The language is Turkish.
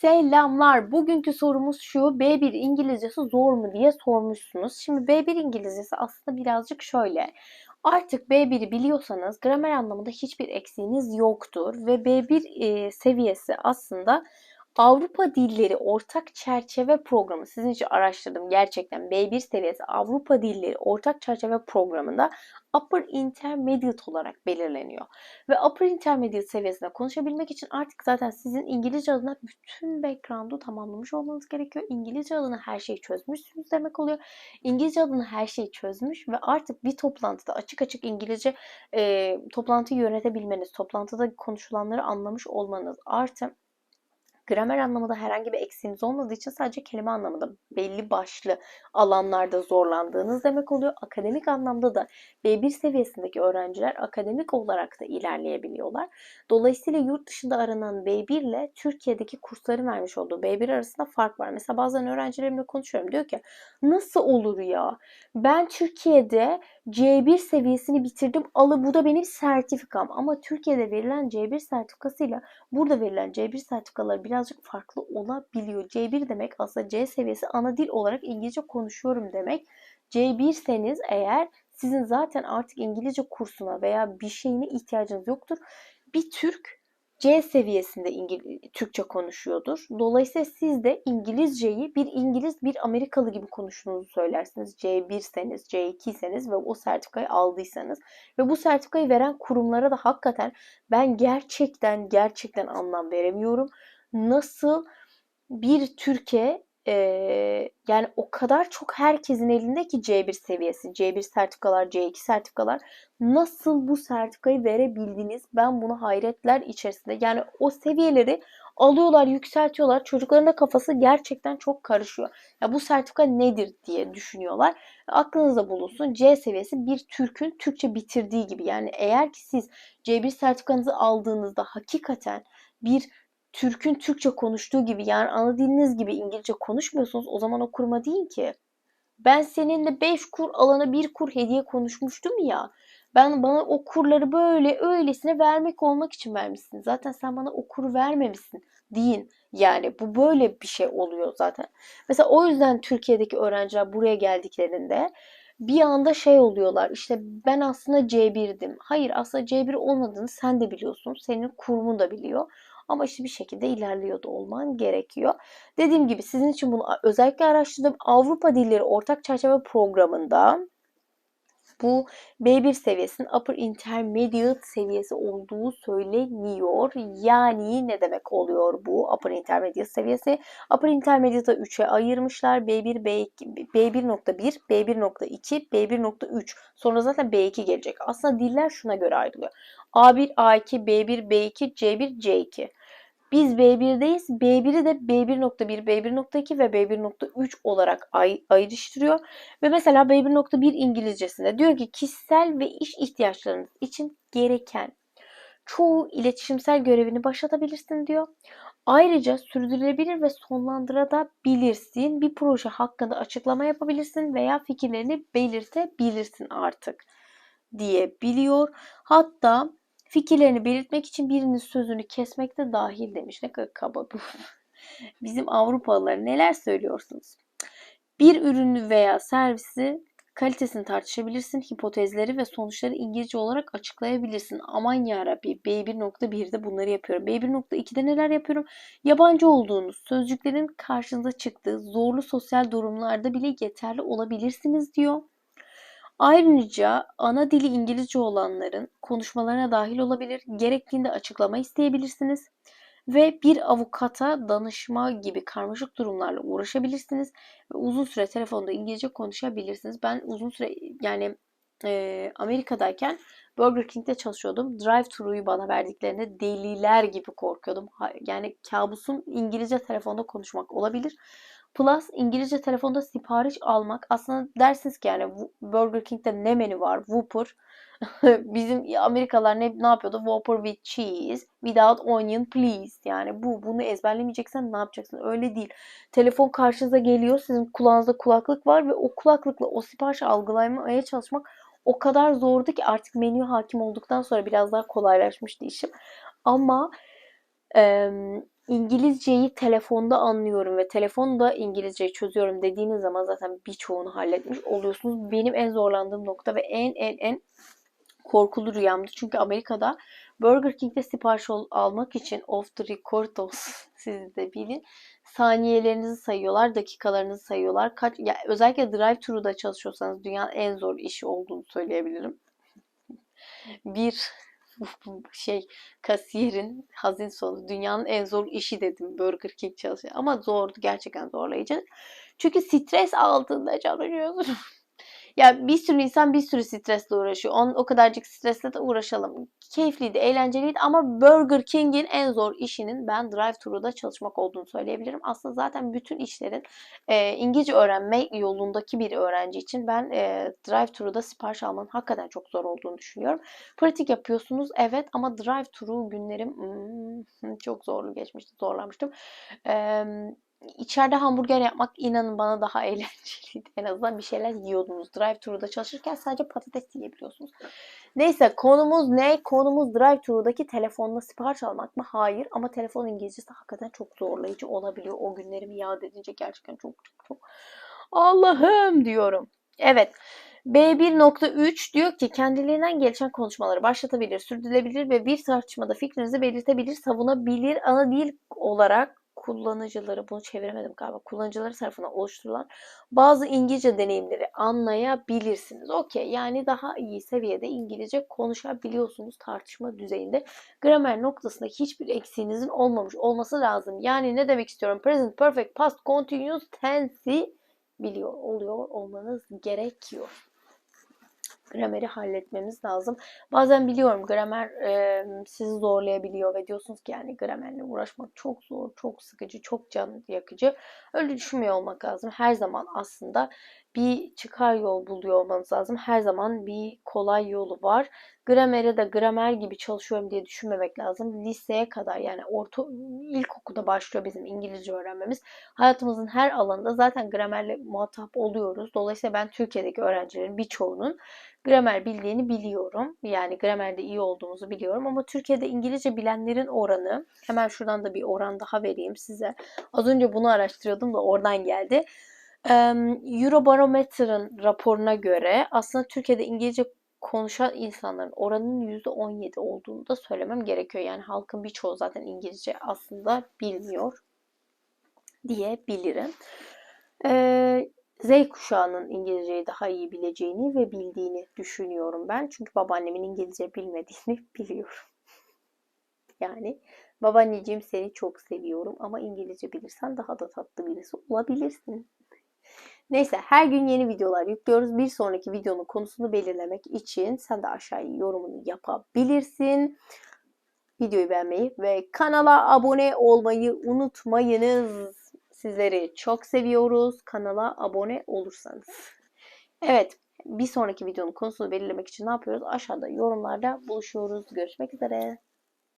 Selamlar. Bugünkü sorumuz şu. B1 İngilizcesi zor mu diye sormuşsunuz. Şimdi B1 İngilizcesi aslında birazcık şöyle. Artık B1'i biliyorsanız gramer anlamında hiçbir eksiğiniz yoktur ve B1 e, seviyesi aslında Avrupa Dilleri Ortak Çerçeve Programı sizin için araştırdım gerçekten B1 seviyesi Avrupa Dilleri Ortak Çerçeve Programı'nda Upper Intermediate olarak belirleniyor. Ve Upper Intermediate seviyesinde konuşabilmek için artık zaten sizin İngilizce adına bütün background'u tamamlamış olmanız gerekiyor. İngilizce adına her şeyi çözmüşsünüz demek oluyor. İngilizce adına her şeyi çözmüş ve artık bir toplantıda açık açık İngilizce e, toplantıyı yönetebilmeniz, toplantıda konuşulanları anlamış olmanız artı gramer anlamında herhangi bir eksiğiniz olmadığı için sadece kelime anlamında belli başlı alanlarda zorlandığınız demek oluyor. Akademik anlamda da B1 seviyesindeki öğrenciler akademik olarak da ilerleyebiliyorlar. Dolayısıyla yurt dışında aranan B1 ile Türkiye'deki kursların vermiş olduğu B1 arasında fark var. Mesela bazen öğrencilerimle konuşuyorum. Diyor ki nasıl olur ya? Ben Türkiye'de C1 seviyesini bitirdim. Alı bu da benim sertifikam. Ama Türkiye'de verilen C1 sertifikasıyla burada verilen C1 sertifikaları birazcık farklı olabiliyor. C1 demek aslında C seviyesi ana dil olarak İngilizce konuşuyorum demek. C1 seniz eğer sizin zaten artık İngilizce kursuna veya bir şeyine ihtiyacınız yoktur. Bir Türk C seviyesinde İngil Türkçe konuşuyordur. Dolayısıyla siz de İngilizceyi bir İngiliz bir Amerikalı gibi konuştuğunuzu söylersiniz. C1'seniz, C2'seniz ve o sertifikayı aldıysanız. Ve bu sertifikayı veren kurumlara da hakikaten ben gerçekten gerçekten anlam veremiyorum. Nasıl bir Türkiye ee, yani o kadar çok herkesin elinde ki C1 seviyesi, C1 sertifikalar, C2 sertifikalar nasıl bu sertifikayı verebildiniz? Ben bunu hayretler içerisinde. Yani o seviyeleri alıyorlar, yükseltiyorlar. Çocukların da kafası gerçekten çok karışıyor. Ya bu sertifika nedir diye düşünüyorlar. Aklınızda bulunsun. C seviyesi bir Türk'ün Türkçe bitirdiği gibi. Yani eğer ki siz C1 sertifikanızı aldığınızda hakikaten bir Türk'ün Türkçe konuştuğu gibi yani ana diliniz gibi İngilizce konuşmuyorsunuz o zaman o kurma değil ki. Ben seninle 5 kur alana bir kur hediye konuşmuştum ya. Ben bana o kurları böyle öylesine vermek olmak için vermişsin. Zaten sen bana o kuru vermemişsin deyin. Yani bu böyle bir şey oluyor zaten. Mesela o yüzden Türkiye'deki öğrenciler buraya geldiklerinde bir anda şey oluyorlar. İşte ben aslında C1'dim. Hayır aslında C1 olmadığını sen de biliyorsun. Senin kurumun da biliyor. Ama işte bir şekilde ilerliyor da olman gerekiyor. Dediğim gibi sizin için bunu özellikle araştırdım. Avrupa Dilleri Ortak Çerçeve Programı'nda bu B1 seviyesinin upper intermediate seviyesi olduğu söyleniyor. Yani ne demek oluyor bu upper intermediate seviyesi? Upper intermediate'ı 3'e ayırmışlar. B1, B2, B1.1, B1.2, B1.3. Sonra zaten B2 gelecek. Aslında diller şuna göre ayrılıyor. A1, A2, B1, B2, C1, C2. Biz B1'deyiz. B1'i de B1.1, B1.2 ve B1.3 olarak ay ayrıştırıyor. Ve mesela B1.1 İngilizcesinde diyor ki kişisel ve iş ihtiyaçlarınız için gereken çoğu iletişimsel görevini başlatabilirsin diyor. Ayrıca sürdürülebilir ve sonlandırabilirsin. Bir proje hakkında açıklama yapabilirsin veya fikirlerini belirtebilirsin artık diyebiliyor. Hatta Fikirlerini belirtmek için birinin sözünü kesmek de dahil demiş. Ne kadar kaba bu. Bizim Avrupalılar neler söylüyorsunuz? Bir ürünü veya servisi kalitesini tartışabilirsin, hipotezleri ve sonuçları İngilizce olarak açıklayabilirsin. Aman yarabbi B1.1'de bunları yapıyorum. B1.2'de neler yapıyorum? Yabancı olduğunuz, sözcüklerin karşınıza çıktığı zorlu sosyal durumlarda bile yeterli olabilirsiniz diyor. Ayrıca ana dili İngilizce olanların konuşmalarına dahil olabilir, gerektiğinde açıklama isteyebilirsiniz ve bir avukata danışma gibi karmaşık durumlarla uğraşabilirsiniz ve uzun süre telefonda İngilizce konuşabilirsiniz. Ben uzun süre yani e, Amerika'dayken Burger King'de çalışıyordum. Drive-thru'yu bana verdiklerinde deliler gibi korkuyordum. Yani kabusum İngilizce telefonda konuşmak olabilir. Plus İngilizce telefonda sipariş almak. Aslında dersiniz ki yani Burger King'de ne menü var? Whopper. Bizim Amerikalılar ne, ne yapıyordu? Whopper with cheese, without onion please. Yani bu bunu ezberlemeyeceksen ne yapacaksın? Öyle değil. Telefon karşınıza geliyor. Sizin kulağınızda kulaklık var ve o kulaklıkla o siparişi algılamaya çalışmak o kadar zordu ki artık menü hakim olduktan sonra biraz daha kolaylaşmıştı işim. Ama e, İngilizceyi telefonda anlıyorum ve telefonda İngilizceyi çözüyorum dediğiniz zaman zaten birçoğunu halletmiş oluyorsunuz. Benim en zorlandığım nokta ve en en en korkulu rüyamdı. Çünkü Amerika'da Burger King'de sipariş ol- almak için off the record siz de bilin. Saniyelerinizi sayıyorlar, dakikalarınızı sayıyorlar. Kaç, ya özellikle drive-thru'da çalışıyorsanız dünyanın en zor işi olduğunu söyleyebilirim. Bir şey kasiyerin hazin sonu dünyanın en zor işi dedim Burger King çalışıyor. Ama zordu gerçekten zorlayıcı. Çünkü stres altında çalışıyorsun. Ya bir sürü insan bir sürü stresle uğraşıyor. On, o kadarcık stresle de uğraşalım. Keyifliydi, eğlenceliydi ama Burger King'in en zor işinin ben drive-thru'da çalışmak olduğunu söyleyebilirim. Aslında zaten bütün işlerin e, İngilizce öğrenme yolundaki bir öğrenci için ben e, drive-thru'da sipariş almanın hakikaten çok zor olduğunu düşünüyorum. Pratik yapıyorsunuz evet ama drive-thru günlerim hmm, çok zorlu geçmişti, zorlanmıştım. Eee İçeride hamburger yapmak inanın bana daha eğlenceliydi. En azından bir şeyler yiyordunuz. Drive-thru'da çalışırken sadece patates yiyebiliyorsunuz. Neyse konumuz ne? Konumuz drive-thru'daki telefonla sipariş almak mı? Hayır ama telefon İngilizcesi hakikaten çok zorlayıcı olabiliyor. O günlerimi yad edince gerçekten çok çok çok Allah'ım diyorum. Evet. B1.3 diyor ki kendiliğinden gelişen konuşmaları başlatabilir, sürdürülebilir ve bir tartışmada fikrinizi belirtebilir, savunabilir, ana dil olarak kullanıcıları, bunu çeviremedim galiba, kullanıcıları tarafından oluşturulan bazı İngilizce deneyimleri anlayabilirsiniz. Okey, yani daha iyi seviyede İngilizce konuşabiliyorsunuz tartışma düzeyinde. Gramer noktasındaki hiçbir eksiğinizin olmamış olması lazım. Yani ne demek istiyorum? Present Perfect Past Continuous Tense'i biliyor oluyor olmanız gerekiyor grameri halletmemiz lazım. Bazen biliyorum gramer e, sizi zorlayabiliyor ve diyorsunuz ki yani gramerle uğraşmak çok zor, çok sıkıcı, çok can yakıcı. Öyle düşünmüyor olmak lazım. Her zaman aslında bir çıkar yol buluyor olmanız lazım. Her zaman bir kolay yolu var. Gramere de gramer gibi çalışıyorum diye düşünmemek lazım. Liseye kadar yani orta ilkokulda başlıyor bizim İngilizce öğrenmemiz. Hayatımızın her alanında zaten gramerle muhatap oluyoruz. Dolayısıyla ben Türkiye'deki öğrencilerin birçoğunun gramer bildiğini biliyorum. Yani gramerde iyi olduğumuzu biliyorum ama Türkiye'de İngilizce bilenlerin oranı hemen şuradan da bir oran daha vereyim size. Az önce bunu araştırıyordum da oradan geldi. Eurobarometer'ın raporuna göre aslında Türkiye'de İngilizce konuşan insanların oranının %17 olduğunu da söylemem gerekiyor. Yani halkın birçoğu zaten İngilizce aslında bilmiyor diyebilirim. Ee, Z kuşağının İngilizceyi daha iyi bileceğini ve bildiğini düşünüyorum ben. Çünkü babaannemin İngilizce bilmediğini biliyorum. Yani babaanneciğim seni çok seviyorum ama İngilizce bilirsen daha da tatlı birisi olabilirsin. Neyse her gün yeni videolar yüklüyoruz. Bir sonraki videonun konusunu belirlemek için sen de aşağıya yorumunu yapabilirsin. Videoyu beğenmeyi ve kanala abone olmayı unutmayınız. Sizleri çok seviyoruz. Kanala abone olursanız. Evet bir sonraki videonun konusunu belirlemek için ne yapıyoruz? Aşağıda yorumlarda buluşuyoruz. Görüşmek üzere.